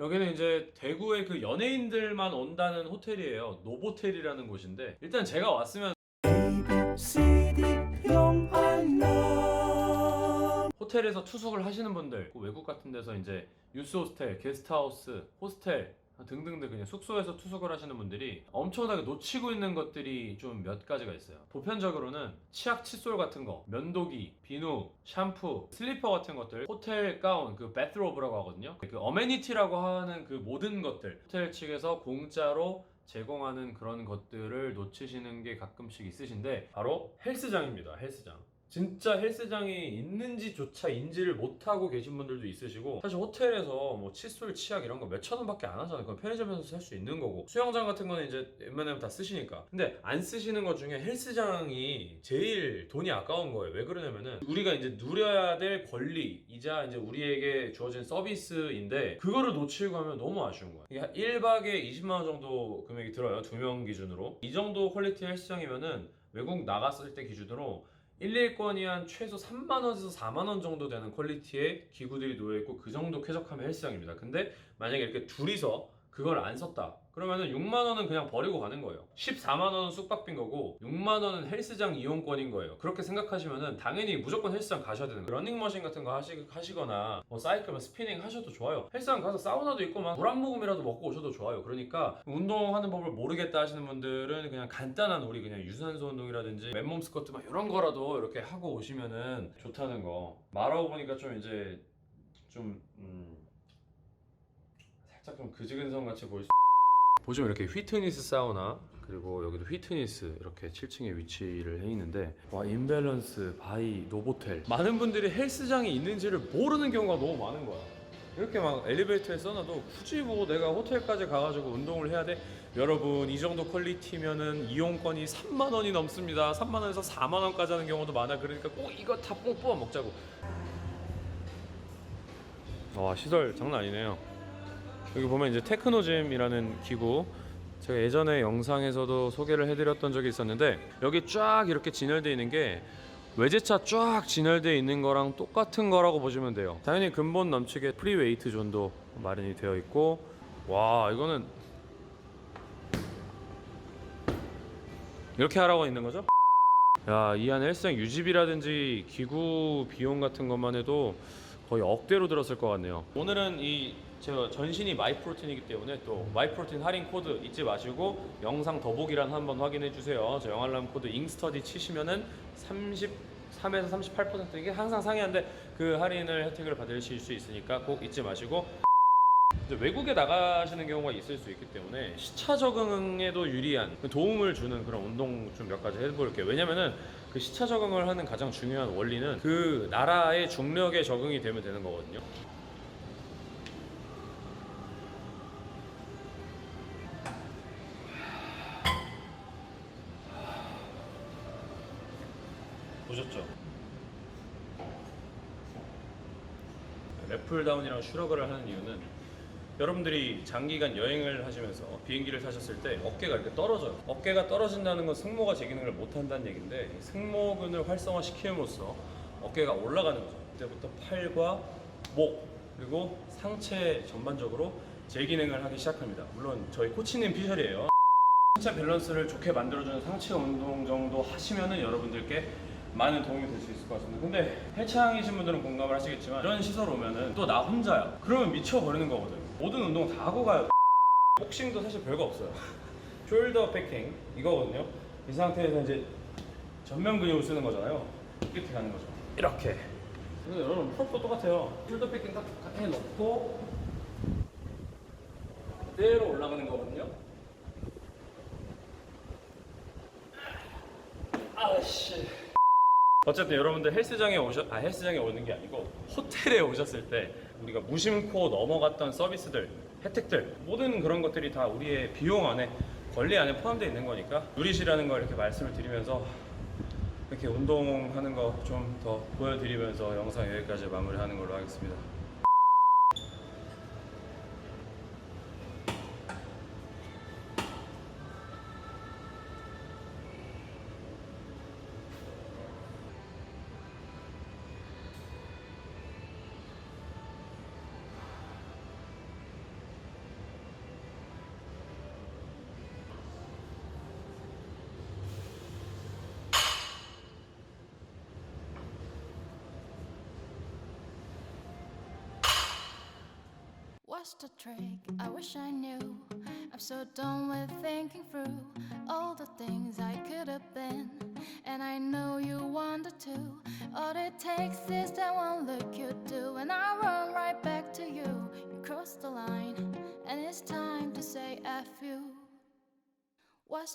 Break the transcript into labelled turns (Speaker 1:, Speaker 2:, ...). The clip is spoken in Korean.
Speaker 1: 여기는 이제 대구의 그 연예인들만 온다는 호텔이에요. 노보텔이라는 곳인데 일단 제가 왔으면 호텔에서 투숙을 하시는 분들 그 외국 같은 데서 이제 유스 호스텔, 게스트하우스, 호스텔 등등등 그냥 숙소에서 투숙을 하시는 분들이 엄청나게 놓치고 있는 것들이 좀 몇 가지가 있어요. 보편적으로는 치약 칫솔 같은 거, 면도기, 비누, 샴푸, 슬리퍼 같은 것들, 호텔 가운, 그 베트로브라고 하거든요. 그 어메니티라고 하는 그 모든 것들 호텔 측에서 공짜로 제공하는 그런 것들을 놓치시는 게 가끔씩 있으신데 바로 헬스장입니다. 헬스장. 진짜 헬스장이 있는지조차 인지를 못하고 계신 분들도 있으시고 사실 호텔에서 뭐 칫솔, 치약 이런 거 몇천 원밖에 안 하잖아요. 그건 편의점에서 살 수 있는 거고. 수영장 같은 거는 이제 웬만하면 다 쓰시니까. 근데 안 쓰시는 것 중에 헬스장이 제일 돈이 아까운 거예요. 왜 그러냐면은 우리가 이제 누려야 될 권리 이자 이제 우리에게 주어진 서비스인데 그거를 놓치고 하면 너무 아쉬운 거야. 이게 한 1박에 20만 원 정도 금액이 들어요. 두 명 기준으로. 이 정도 퀄리티 헬스장이면은 외국 나갔을 때 기준으로 1일권이 한 최소 3만원에서 4만원 정도 되는 퀄리티의 기구들이 놓여있고 그 정도 쾌적함의 헬스장입니다. 근데 만약에 이렇게 둘이서 그걸 안 썼다. 그러면은 6만 원은 그냥 버리고 가는 거예요. 14만 원은 쑥박빈 거고 6만 원은 헬스장 이용권인 거예요. 그렇게 생각하시면은 당연히 무조건 헬스장 가셔야 되는 거예요. 러닝머신 같은 거 하시, 하시거나 뭐 사이클, 스피닝 하셔도 좋아요. 헬스장 가서 사우나도 있고 막 물 한 모금이라도 먹고 오셔도 좋아요. 그러니까 운동하는 법을 모르겠다 하시는 분들은 그냥 간단한 우리 그냥 유산소 운동이라든지 맨몸 스쿼트 막 이런 거라도 이렇게 하고 오시면은 좋다는 거. 말하고 보니까 좀 이제 좀 음, 살짝 좀 그지근성 같이 보일 수 보시면 이렇게 휘트니스 사우나 그리고 여기도 휘트니스 이렇게 7층에 위치를 해 있는데 와 인밸런스 바이 노보텔 많은 분들이 헬스장이 있는지를 모르는 경우가 너무 많은 거야. 이렇게 막 엘리베이터에 써놔도 굳이 뭐 내가 호텔까지 가가지고 운동을 해야 돼? 여러분 이 정도 퀄리티면은 이용권이 3만 원이 넘습니다. 3만 원에서 4만 원까지 하는 경우도 많아. 그러니까 꼭 이거 다 뽕 뽑아 먹자고. 와 시설 장난 아니네요 여기 보면 이제 테크노짐이라는 기구 제가 예전에 영상에서도 소개를 해드렸던 적이 있었는데 여기 쫙 이렇게 진열되어 있는 게 외제차 쫙 진열되어 있는 거랑 똑같은 거라고 보시면 돼요 당연히 근본 넘치게 프리웨이트 존도 마련이 되어 있고 와 이거는 이렇게 하라고 있는 거죠? 야, 이 안에 헬스장 유지비라든지 기구 비용 같은 것만 해도 거의 억대로 들었을 것 같네요. 오늘은 이 제가 전신이 마이프로틴이기 때문에 또 마이프로틴 할인 코드 잊지 마시고 영상 더보기란 한번 확인해 주세요. 저 영알람 코드 잉스터디 치시면은 33에서 38% 이게 항상 상이한데 그 할인을 혜택을 받으실 수 있으니까 꼭 잊지 마시고 외국에 나가시는 경우가 있을 수 있기 때문에 시차 적응에도 유리한 도움을 주는 그런 운동 좀 몇 가지 해볼게요. 왜냐면은 그 시차 적응을 하는 가장 중요한 원리는 그 나라의 중력에 적응이 되면 되는 거거든요. 보셨죠? 랩풀다운이랑 슈러그를 하는 이유는 여러분들이 장기간 여행을 하시면서 비행기를 타셨을 때 어깨가 이렇게 떨어져요. 어깨가 떨어진다는 건 승모가 제 기능을 못 한다는 얘기인데 이 승모근을 활성화시킴으로써 어깨가 올라가는 거죠. 그때부터 팔과 목 그리고 상체 전반적으로 제 기능을 하기 시작합니다. 물론 저희 코치님 피셜이에요. 상체 밸런스를 좋게 만들어주는 상체 운동 정도 하시면은 여러분들께 많은 도움이 될 수 있을 것 같습니다. 근데 해창이신 분들은 공감을 하시겠지만 이런 시설 오면은 또 나 혼자야. 그러면 미쳐버리는 거거든. 모든 운동 다 하고 가요. 복싱도 사실 별거 없어요. 숄더 패킹 이거거든요. 이 상태에서 이제 전면 근육을 쓰는 거잖아요. 이렇게 가는 거죠. 이렇게. 근데 여러분 프롭도 똑같아요. 숄더 패킹 딱 해놓고 그대로 올라가는 거거든요. 아씨. 어쨌든 여러분들 헬스장에 오셨 아 헬스장에 오는 게 아니고 호텔에 오셨을 때 우리가 무심코 넘어갔던 서비스들 혜택들 모든 그런 것들이 다 우리의 비용 안에 권리 안에 포함되어 있는 거니까 누리시라는 걸 이렇게 말씀을 드리면서 이렇게 운동하는 거 좀 더 보여드리면서 영상 여기까지 마무리하는 걸로 하겠습니다.
Speaker 2: What's the trick? I wish I knew. I'm so done with thinking through all the things I could have been. And I know you wanted to. All it takes is that one look you do, and I run right back to you. You crossed the line, and it's time to say F you. What's